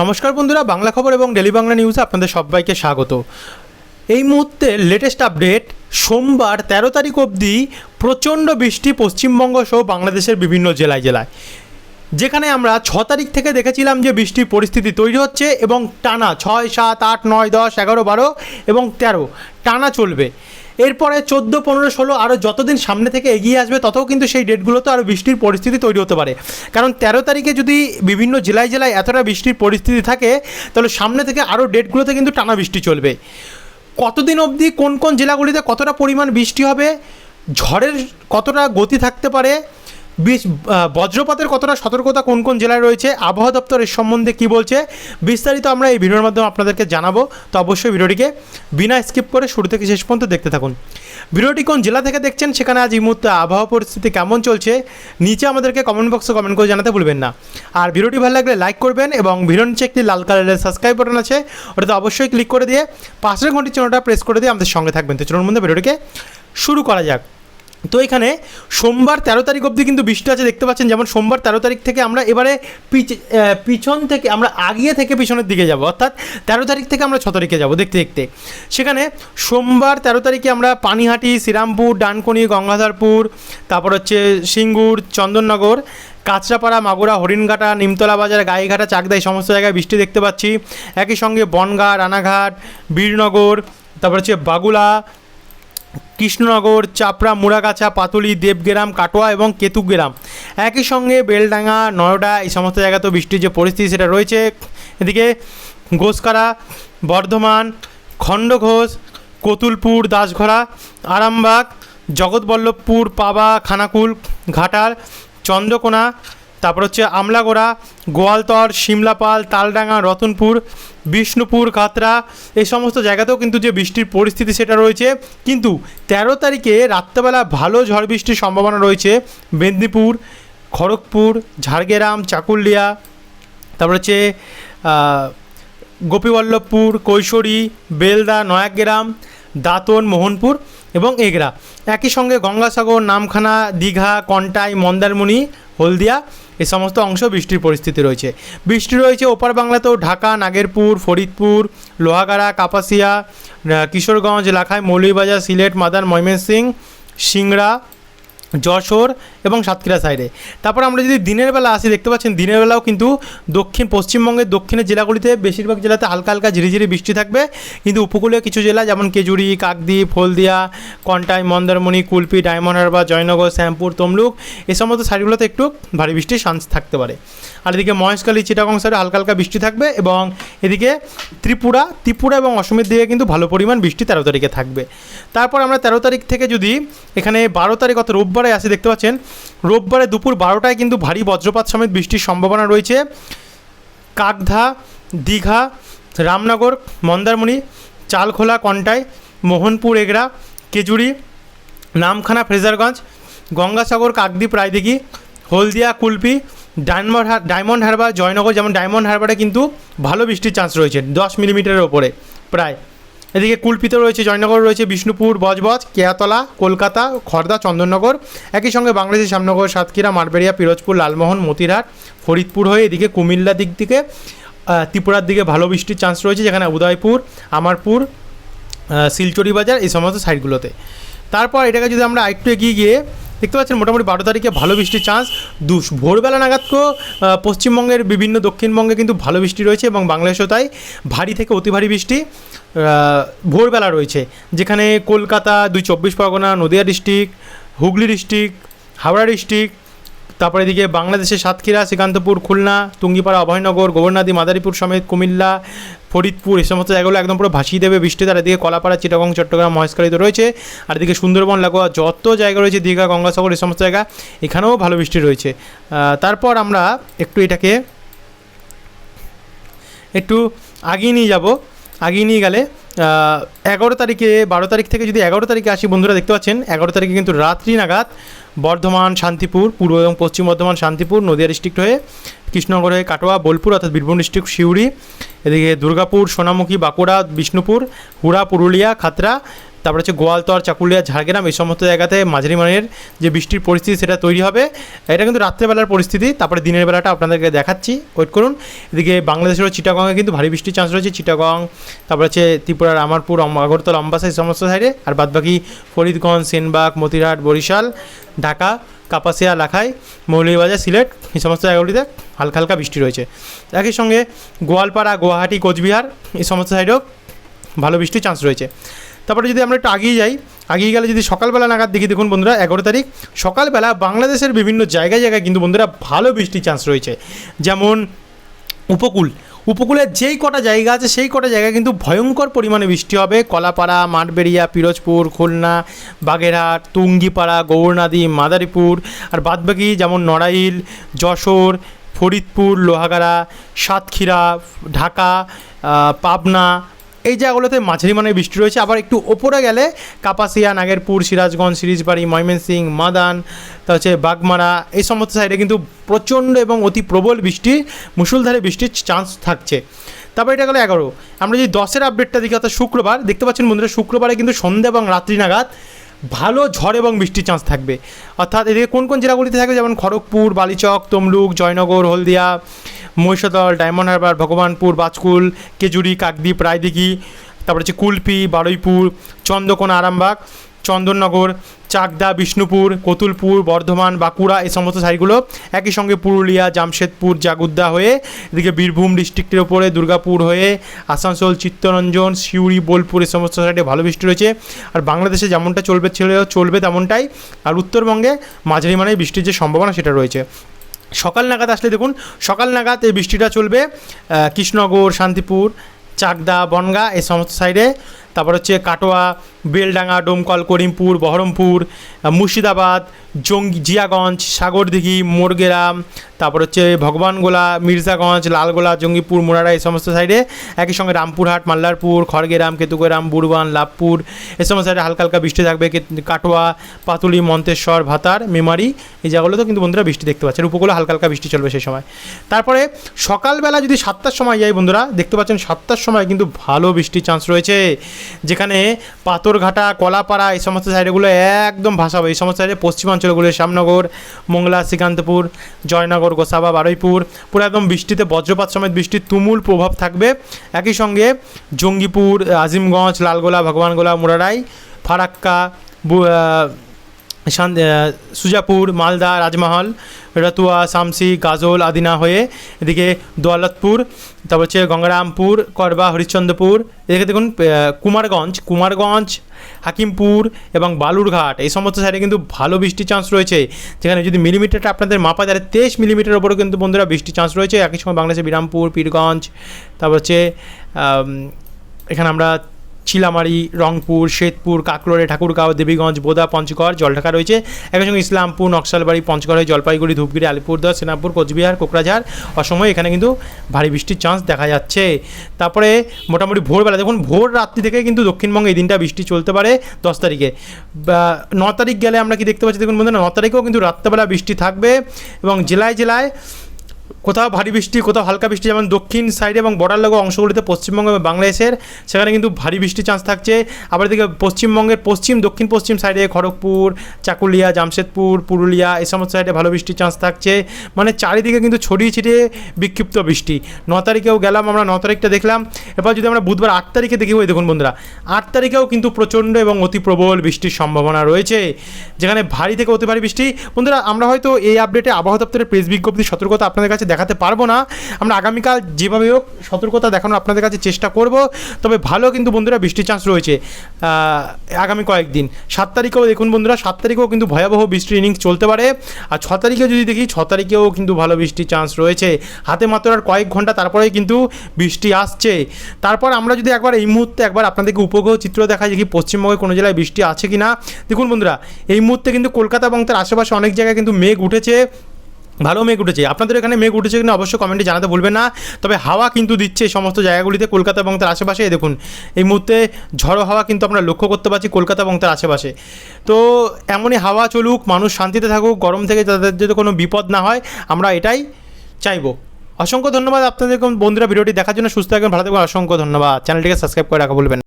নমস্কার বন্ধুরা, বাংলা খবর এবং ডেলি বাংলা নিউজে আপনাদের সবাইকে স্বাগত। এই মুহূর্তে লেটেস্ট আপডেট সোমবার তেরো তারিখ অবধি প্রচণ্ড বৃষ্টি পশ্চিমবঙ্গ সহ বাংলাদেশের বিভিন্ন জেলায় জেলায়। যেখানে আমরা ছ তারিখ থেকে দেখেছিলাম যে বৃষ্টির পরিস্থিতি তৈরি হচ্ছে এবং টানা ছয়, সাত, আট, নয়, দশ, এগারো, বারো এবং তেরো টানা চলবে। এরপরে চোদ্দ, পনেরো, ষোলো আরও যতদিন সামনে থেকে এগিয়ে আসবে ততও কিন্তু সেই ডেটগুলোতে আরও বৃষ্টির পরিস্থিতি তৈরি হতে পারে। কারণ তেরো তারিখে যদি বিভিন্ন জেলায় জেলায় এতটা বৃষ্টির পরিস্থিতি থাকে, তাহলে সামনে থেকে আরও ডেটগুলোতে কিন্তু টানা বৃষ্টি চলবে। কতদিন অবধি কোন কোন জেলাগুলিতে কতটা পরিমাণ বৃষ্টি হবে, ঝড়ের কতটা গতি থাকতে পারে বজ্রপাতের কতটা সতর্কতা কোন কোন জেলায় রয়েছে, আবহাওয়া দপ্তর এর সম্বন্ধে কী বলছে, বিস্তারিত আমরা এই ভিডিওর মাধ্যমে আপনাদেরকে জানাব। তো অবশ্যই ভিডিওটিকে বিনা স্কিপ করে শুরু থেকে শেষ পর্যন্ত দেখতে থাকুন। ভিডিওটি কোন জেলা থেকে দেখছেন, সেখানে আজ এই মুহূর্তে আবহাওয়া পরিস্থিতি কেমন চলছে, নিচে আমাদেরকে কমেন্ট বক্সে কমেন্ট করে জানাতে ভুলবেন না। আর ভিডিওটি ভালো লাগলে লাইক করবেন এবং ভিডিওর নিচে একটি লাল কালারের সাবস্ক্রাইব বাটন আছে, ওটাতে অবশ্যই ক্লিক করে দিয়ে পাশের ঘন্টির চিহ্নটা প্রেস করে দিয়ে আমাদের সঙ্গে থাকবেন। তো চলুন মধ্যে ভিডিওটিকে শুরু করা যাক। তো এখানে সোমবার তেরো তারিখ অবধি কিন্তু বৃষ্টি আছে, দেখতে পাচ্ছেন, যেমন সোমবার তেরো তারিখ থেকে আমরা এবারে পিছ পিছন থেকে, আমরা আগিয়ে থেকে পিছনের দিকে যাব, অর্থাৎ তেরো তারিখ থেকে আমরা ছ তারিখে যাব, দেখতে দেখতে। সেখানে সোমবার তেরো তারিখে আমরা পানিহাটি, শ্রীরামপুর, ডানকুনি, গঙ্গাধরপুর, তারপর হচ্ছে সিঙ্গুর, চন্দননগর, কাঁচরাপাড়া, মাগুরা, হরিণঘাটা, নিমতলা বাজার, গাইঘাটা, চাকদা, এই সমস্ত জায়গায় বৃষ্টি দেখতে পাচ্ছি। একই সঙ্গে বনগা, রানাঘাট, বীরনগর, তারপর হচ্ছে বাগুলা কৃষ্ণনগর, চাপড়া, মুড়াগাছা, পাতুলি, দেবগ্রাম, কাটোয়া এবং কেতুগ্রাম। একই সঙ্গে বেলডাঙ্গা, নয়ডা এই সমস্ত জায়গাতেও বৃষ্টির যে পরিস্থিতি সেটা রয়েছে। এদিকে ঘোষকারা বর্ধমান, খণ্ডঘোষ, কতুলপুর দাসঘরা আরামবাগ, জগৎবল্লভপুর, পাবা, খানাকুল, ঘাটাল, চন্দ্রকোনা তারপর হচ্ছে আমলাগোড়া, গোয়ালতর, শিমলাপাল, তালডাঙ্গা, রতনপুর, বিষ্ণুপুর, কাতরা, এই সমস্ত জায়গাতেও কিন্তু যে বৃষ্টির পরিস্থিতি সেটা রয়েছে। কিন্তু তেরো তারিখে রাত্রেবেলা ভালো ঝড় বৃষ্টির সম্ভাবনা রয়েছে। মেদিনীপুর, খড়গপুর, ঝাড়গ্রাম, চাকুলিয়া, তারপর হচ্ছে গোপীবল্লভপুর, কৈশোরী, বেলদা, নয়াগ্রাম, দাঁতন, মোহনপুর এবং এগরা। একই সঙ্গে গঙ্গাসাগর, নামখানা, দীঘা, কন্টাই, মন্দারমণি, হলদিয়া এই সমস্ত অংশ বৃষ্টির পরিস্থিতি রয়েছে। বৃষ্টি রয়েছে ওপার বাংলাতেও ঢাকা, নাগেরপুর, ফরিদপুর, লোহাগাড়া, কাপাসিয়া কিশোরগঞ্জ, লাখাই, মৌলভীবাজার, সিলেট, মাদার ময়মনসিং সিংড়া, যশোর এবং সাতক্ষীরা সাইডে। তারপর আমরা যদি দিনের বেলা আসি, দেখতে পাচ্ছেন দিনের বেলাও কিন্তু দক্ষিণ, পশ্চিমবঙ্গের দক্ষিণের জেলাগুলিতে বেশিরভাগ জেলাতে হালকা হালকা ঝিরিঝিরি বৃষ্টি থাকবে। কিন্তু উপকূলীয় কিছু জেলা যেমন কেজুরি, কাকদ্বীপ, হলদিয়া, কন্টাই, মন্দারমণি, কুলপি, ডায়মন্ড হারবার, জয়নগর, শ্যামপুর, তমলুক এই সমস্ত সাইডগুলোতে একটু ভারী বৃষ্টির চান্স থাকতে পারে। আর এদিকে মহেশখালী, চিটাগং সাইডে হালকা হালকা বৃষ্টি থাকবে এবং এদিকে ত্রিপুরা ত্রিপুরা এবং অসমের দিকে কিন্তু ভালো পরিমাণ বৃষ্টি তেরো তারিখে থাকবে। তারপর আমরা তেরো তারিখ থেকে যদি এখানে বারো তারিখ অর্থাৎ রোববারে আসি, দেখতে পাচ্ছেন রোববারে দুপুর বারোটায় কিন্তু ভারী বজ্রপাত সমেত বৃষ্টির সম্ভাবনা রয়েছে। কাকধা, Digha, Ramnagar, Mandarmani, Chalkhola, Contai, Mohanpur Egra Khejuri, Namkhana, Fraserganj, Gangasagar, Kakdwip, Raidighi, Haldia, Kulpi, Diamond Diamond Harbour, Joynagar, যেমন ডায়মন্ড হারবারে কিন্তু ভালো বৃষ্টির চান্স রয়েছে, দশ মিলিমিটারের ওপরে, প্রায়। এদিকে কুলপিতে রয়েছে জয়নগর, রয়েছে বিষ্ণুপুর, বজবজ, কেয়াতলা, কলকাতা খড়দা চন্দননগর। একই সঙ্গে বাংলাদেশের শ্যামনগর, সাতক্ষীরা, মারবেড়িয়া, পিরোজপুর, লালমোহন মতিরহাট ফরিদপুর হয়ে এদিকে কুমিল্লা দিক থেকে ত্রিপুরার দিকে ভালো বৃষ্টির চান্স রয়েছে, যেখানে উদয়পুর, আমারপুর শিলচরি বাজার এই সমস্ত সাইডগুলোতে তারপর এটাকে যদি আমরা আরেকটু এগিয়ে গিয়ে দেখতে পাচ্ছেন, মোটামুটি বারো তারিখে ভালো বৃষ্টির চান্স দুশ ভোরবেলা নাগাদকেও পশ্চিমবঙ্গের বিভিন্ন দক্ষিণবঙ্গে কিন্তু ভালো বৃষ্টি রয়েছে এবং বাংলাদেশেও তাই। ভারী থেকে অতি ভারী বৃষ্টি। ভোরবেলা রয়েছে, যেখানে কলকাতা দুই চব্বিশ Pargana, Nadia district, Hooghly district, Howrah district, তারপরে এদিকে বাংলাদেশের সাতক্ষীরা, শ্রীকান্তপুর, খুলনা তুঙ্গিপাড়া অভয়নগর গোবরনাদি মাদারীপুর সমেত কুমিল্লা, ফরিদপুর, এই সমস্ত জায়গাগুলো একদম পুরো ভাসিয়ে দেবে বৃষ্টি তার এদিকে কলাপাড়া, চিটাগং, চট্টগ্রাম, মহেশখালীতে রয়েছে। আর এদিকে সুন্দরবন, লাগোয়া যত জায়গা রয়েছে, দীঘা, গঙ্গাসাগর, এই সমস্ত জায়গা, এখানেও ভালো বৃষ্টি রয়েছে। তারপর আমরা একটু এটাকে একটু আগিয়ে নিয়ে যাব। আগিয়ে নিয়ে গেলে এগারো তারিখে, বারো তারিখ থেকে যদি এগারো তারিখে আসি, বন্ধুরা দেখতে পাচ্ছেন, এগারো তারিখে কিন্তু রাত্রি নাগাদ বর্ধমান, শান্তিপুর, পূর্ব এবং পশ্চিম বর্ধমান, শান্তিপুর, নদিয়া ডিস্ট্রিক্ট হয়ে কৃষ্ণনগর হয়ে কাটোয়া, বোলপুর অর্থাৎ বীরভূম ডিস্ট্রিক্ট সিউড়ি, এদিকে দুর্গাপুর, সোনামুখী, বাঁকুড়া, বিষ্ণুপুর, হুড়া, পুরুলিয়া, খাতড়া তারপর হচ্ছে গোয়ালতর চাকুলিয়া, ঝাড়গ্রাম এই সমস্ত জায়গাতে মাঝারি মানের যে বৃষ্টির পরিস্থিতি সেটা তৈরি হবে। এটা কিন্তু রাত্রেবেলার পরিস্থিতি, তারপরে দিনের বেলাটা আপনাদেরকে দেখাচ্ছি। ওয়েট করুন। এদিকে বাংলাদেশেরও চিটাগংয়ে কিন্তু ভারী বৃষ্টির চান্স রয়েছে। চিটাগং, তারপর হচ্ছে ত্রিপুরার আমারপুর আম- আগরতলা, অম্বাসা এই সমস্ত সাইডে আর বাদবাকি ফরিদগঞ্জ, সেনবাগ, মতিরহাট, বরিশাল, ঢাকা, কাপাসিয়া, লাখাই, মৌলভীবাজার, সিলেট এই সমস্ত জায়গাগুলিতে হালকা হালকা বৃষ্টি রয়েছে। একই সঙ্গে গোয়ালপাড়া, গুয়াহাটি, কোচবিহার এই সমস্ত সাইডেও ভালো বৃষ্টির চান্স রয়েছে। তারপরে যদি আমরা একটু আগিয়ে যাই, আগিয়ে গেলে যদি সকালবেলা নাগাদ দেখি, দেখুন বন্ধুরা, এগারো তারিখ, সকালবেলা বাংলাদেশের বিভিন্ন জায়গায় জায়গায় কিন্তু বন্ধুরা ভালো বৃষ্টির চান্স রয়েছে। যেমন উপকূল, উপকূলের যেই কটা জায়গা আছে, সেই কটা জায়গায় কিন্তু ভয়ঙ্কর পরিমাণে বৃষ্টি হবে। কলাপাড়া, মাঠবেড়িয়া, পিরোজপুর, খুলনা, বাগেরহাট, তুঙ্গিপাড়া, গৌরনাদি, মাদারীপুর, আর বাদবাকি যেমন নড়াইল, যশোর, ফরিদপুর, লোহাগাড়া, সাতক্ষীরা, ঢাকা পাবনা এই জায়গাগুলোতে মাঝারি মানের বৃষ্টি রয়েছে। আবার একটু ওপরে গেলে কাপাসিয়া, নাগেরপুর, সিরাজগঞ্জ, সিরিজবাড়ি ময়মনসিং মাদান, তা হচ্ছে বাগমারা, এই সমস্ত সাইডে কিন্তু প্রচণ্ড এবং অতি প্রবল বৃষ্টি মুসুলধারে বৃষ্টির চান্স থাকছে। তারপর এটা গেলো এগারো। আমরা যদি দশের আপডেটটা দেখি, অর্থাৎ শুক্রবার, দেখতে পাচ্ছেন বন্ধুরা, শুক্রবারে কিন্তু সন্ধ্যা এবং রাত্রি নাগাদ ভালো ঝড় এবং বৃষ্টির চান্স থাকবে। অর্থাৎ এদিকে কোন কোন জেলাগুলিতে থাকবে? যেমন খড়গপুর, বালিচক, তমলুক, জয়নগর, হলদিয়া, মহিষাদল, ডায়মন্ড হারবার, ভগবানপুর, বাজকুল কেজুরি কাকদ্বীপ, রায়দিঘি, তারপর হচ্ছে কুলপি, বারুইপুর, চন্দ্রকোনা, আরামবাগ। চন্দননগর, চাকদা, বিষ্ণুপুর, কতুলপুর, বর্ধমান, বাঁকুড়া এই সমস্ত সাইডগুলো একই সঙ্গে পুরুলিয়া, জামশেদপুর, জাগুদ্দা হয়ে এদিকে বীরভূম ডিস্ট্রিক্টের ওপরে দুর্গাপুর হয়ে আসানসোল, চিত্তরঞ্জন, সিউড়ি, বোলপুর এই সমস্ত সাইডে ভালো বৃষ্টি রয়েছে। আর বাংলাদেশে যেমনটা চলবে চলবে তেমনটাই আর উত্তরবঙ্গে মাঝারি মানে বৃষ্টির যে সম্ভাবনা সেটা রয়েছে। সকাল নাগাদ আসলে দেখুন, সকাল নাগাদ এই বৃষ্টিটা চলবে কৃষ্ণনগর, শান্তিপুর, চাকদা, বনগা এই সমস্ত সাইডে। তারপর হচ্ছে কাটোয়া, বেলডাঙ্গা, ডোমকল, করিমপুর, বহরমপুর, মুর্শিদাবাদ, জঙ্গি, জিয়াগঞ্জ, সাগরদিঘি, মোরগেরাম, তারপর হচ্ছে ভগবানগোলা, মির্জাগঞ্জ, লালগোলা, জঙ্গিপুর, মোরারা, এই সমস্ত সাইডে একই সঙ্গে রামপুরহাট, মাল্লারপুর, খড়গেরাম, কেতুগেরাম বুরবান লাভপুর, এই সমস্ত সাইডে হালকা হালকা বৃষ্টি থাকবে। কাটোয়া, পাতুলি, মন্তেশ্বর, ভাতার, মেমারি, এই জায়গাগুলোতেও কিন্তু বন্ধুরা বৃষ্টি দেখতে পাচ্ছেন। উপকূলে হালকা হালকা বৃষ্টি চলবে সেই সময়। তারপরে সকালবেলা যদি সাতটার সময় যাই বন্ধুরা, দেখতে পাচ্ছেন সাতটার সময় কিন্তু ভালো বৃষ্টির চান্স রয়েছে। যেখানে পাথরঘাটা, কলাপাড়া, এই সমস্ত সাইডগুলো একদম ভাসাবে এই সমস্ত সাইডে পশ্চিমাঞ্চলগুলো শ্যামনগর, মোংলা, শ্রীকান্তপুর, জয়নগর, গোসাবা, বারুইপুর, পুরো একদম বৃষ্টিতে, বজ্রপাত সমেত বৃষ্টির তুমুল প্রভাব থাকবে। একই সঙ্গে জঙ্গিপুর, আজিমগঞ্জ, লালগোলা, ভগবানগোলা, মুরারাই, ফারাক্কা সুজাপুর, মালদা, রাজমহল, রতুয়া, শামসি, গাজল আদিনা হয়ে এদিকে দৌলতপুর, তারপর হচ্ছে গঙ্গারামপুর, করবা, হরিশ্চন্দ্রপুর, এদিকে দেখুন কুমারগঞ্জ কুমারগঞ্জ, হাকিমপুর এবং বালুরঘাট, এই সমস্ত সাইডে কিন্তু ভালো বৃষ্টির চান্স রয়েছে। যেখানে যদি মিলিমিটারটা আপনাদের মাপা যায় তেইশ মিলিমিটার ওপরেও কিন্তু বন্ধুরা বৃষ্টির চান্স রয়েছে। একই সময় বাংলাদেশে বিরামপুর, পীরগঞ্জ, তারপর হচ্ছে এখানে আমরা চিলামারি রংপুর, শ্বেতপুর কাকরোলে ঠাকুরগাঁও, দেবীগঞ্জ, বোদা, পঞ্চগড়, জলঢাকা রয়েছে। একই সঙ্গে ইসলামপুর, নকশালবাড়ি, পঞ্চগড় জলপাইগুড়ি ধূপগুড়ি আলিপুরদুয়ার, সেনাপুর, কোচবিহার কোকরাঝাড় অসময়ে এখানে কিন্তু ভারী বৃষ্টির চান্স দেখা যাচ্ছে। তারপরে মোটামুটি ভোরবেলা, দেখুন, ভোর রাত্রি থেকে কিন্তু দক্ষিণবঙ্গে এই দিনটা বৃষ্টি চলতে পারে দশ তারিখে। ন তারিখ গেলে আমরা কি দেখতে পাচ্ছি? দেখুন বন্ধুরা, ন তারিখেও কিন্তু রাত্রেবেলা বৃষ্টি থাকবে এবং জেলায় জেলায় কোথাও ভারী বৃষ্টি, কোথাও হালকা বৃষ্টি, যেমন দক্ষিণ সাইডে এবং বর্ডার লাগো অংশগুলিতে পশ্চিমবঙ্গ এবং বাংলাদেশের, সেখানে কিন্তু ভারী বৃষ্টির চান্স থাকছে। আবার এদিকে পশ্চিমবঙ্গের পশ্চিম, দক্ষিণ পশ্চিম সাইডে খড়গপুর, চাকুলিয়া, জামশেদপুর, পুরুলিয়া এই সমস্ত সাইডে ভালো বৃষ্টির চান্স থাকছে। মানে চারিদিকে কিন্তু ছড়িয়ে ছিটিয়ে বিক্ষিপ্ত বৃষ্টি। ন তারিখেও গেলাম, আমরা ন তারিখটা দেখলাম। এবার যদি আমরা বুধবার আট তারিখে দেখি, ওই দেখুন বন্ধুরা, আট তারিখেও কিন্তু প্রচণ্ড এবং অতি প্রবল বৃষ্টির সম্ভাবনা রয়েছে, যেখানে ভারী থেকে অতি ভারী বৃষ্টি। বন্ধুরা, আমরা হয়তো এই আপডেটে আবহাওয়া দপ্তরের প্রেস বিজ্ঞপ্তি, সতর্কতা আপনাদের কাছে দেখাতে পারব না। আমরা আগামীকাল যেভাবে হোক সতর্কতা দেখানোর আপনাদের কাছে চেষ্টা করব। তবে ভালো কিন্তু বন্ধুরা বৃষ্টির চান্স রয়েছে। আগামী কয়েকদিন। সাত তারিখেও দেখুন বন্ধুরা, সাত তারিখেও কিন্তু ভয়াবহ বৃষ্টির ইনিংস চলতে পারে। আর ছ তারিখে যদি দেখি, ছ তারিখেও কিন্তু ভালো বৃষ্টির চান্স রয়েছে। হাতে মাত্র আর কয়েক ঘণ্টা তারপরেই কিন্তু বৃষ্টি আসছে। তারপর আমরা যদি একবার এই মুহূর্তে একবার আপনাদেরকে উপগ্রহ চিত্র দেখাই কি পশ্চিমবঙ্গে কোনো জেলায় বৃষ্টি আছে কি না দেখুন বন্ধুরা, এই মুহূর্তে কিন্তু কলকাতা এবং তার আশেপাশে অনেক জায়গায় কিন্তু মেঘ উঠেছে। ভালো মেঘ উঠেছে। আপনাদের এখানে মেঘ উঠেছে কিনা অবশ্যই কমেন্টে জানাতে ভুলবেন না। তবে হাওয়া কিন্তু দিচ্ছে সমস্ত জায়গাগুলিতে, কলকাতা এবং তার আশেপাশে। দেখুন, এই মুহূর্তে ঝড়ো হাওয়া কিন্তু আমরা লক্ষ্য করতে পারছি কলকাতা এবং তার আশেপাশে। তো এমনই হাওয়া চলুক, মানুষ শান্তিতে থাকুক, গরম থেকে তাদের যদি কোনো বিপদ না হয়, আমরা এটাই চাইব। অসংখ্য ধন্যবাদ আপনাদের বন্ধুরা, ভিডিওটি দেখার জন্য সুস্থ থাকবেন, ভালো থাকবেন, অসংখ্য ধন্যবাদ। চ্যানেলটিকে সাবস্ক্রাইব করে রাখা বলবেন।